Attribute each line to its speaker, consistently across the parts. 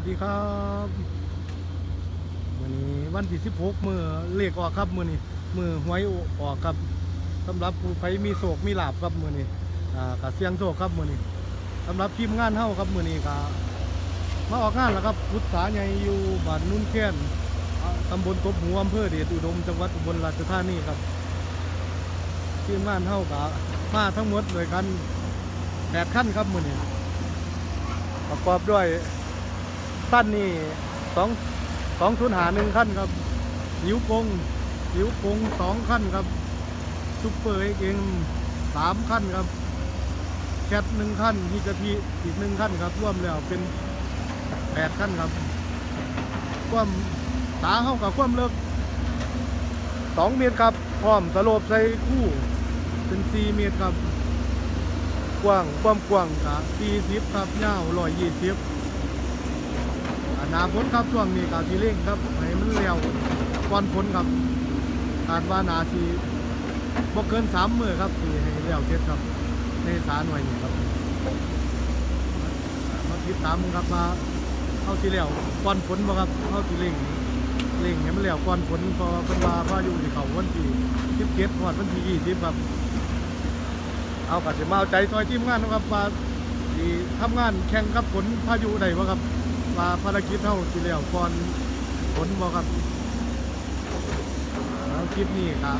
Speaker 1: วัสดีครับมื้อนี้วันที่16มือเลขออกครับมือนี้มือหวยออกครับสำหรับผู้ใครมีโศกมีลาบครับมือนี้อ่าก็เสียงโศกครับมือนี้สำหรับทีมงานเฮาครับมือนี้ก็มาออกงานแล้วครับพุทธาใหญ่อยู่บ้านนุ่นแค้นอ่าตำบลกบหัวอำเภอเดชอุดมจังหวัดอุบลราชธานีครับทีมงานเฮาก็มาทั้งหมดเลยกันแปดขั้นครับมือนี้ประกอบด้วย สั้นนี่สองสองทุนหาหนึ่งขั้นครับหิวกงหิวกงสองขั้นครับซุปเปอร์เองสามขั้นครับแคทหนึ่งขั้นฮิกะทิอีกหนึ่งขั้นครับรวมแล้วเป็นแปดขั้นครับ ความตาเข้ากับความเลิกสองเมตรครับพร้อมสโลบใส่คู่เป็นสี่เมตรครับ กว้างความกว้างกับสี่สิบครับยาวร้อยยี่สิบ อนาฝนครับช่วงนี้ก็สิเร่งครับให้มันเร็วก่อนฝนครับคาดว่านาทีบ่เกินสามมือครับที่ให้เร็วเสร็จครับในสาหน่วยนี้ครับมาติดตามครับว่าเข้าสิแล้วก่อนฝนบ่ครับเข้าสิเร่งเร่งให้มันแล้วก่อนฝนพราะว่าเพิ่นว่าพายุสิเขาวันที่17ฮอดวันที่20ครับ เอาก็สิมาเอาใจซอยทีมงานนะครับว่าสิทำงานแข่งกับฝนพายุได้บ่ครับ ว่าภารกิจเท่าที่แล้วก่อนผลบอครับแล้วคลิปนี้ครับ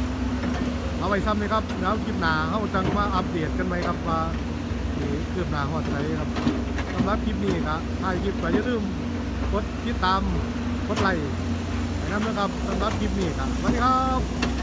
Speaker 1: เอาไว้ซ้ำเลยครับแล้วคลิปหนาเข้าจังมาอัปเดตกันไหมครับว่าที่คืบหนาฮอดไหนครับสำหรับคลิปนี้ครับถ่ายคลิปก็อย่าลืมกดติดตามกดไลค์นะครับสำหรับคลิปนี้ครับสวัสดีครับ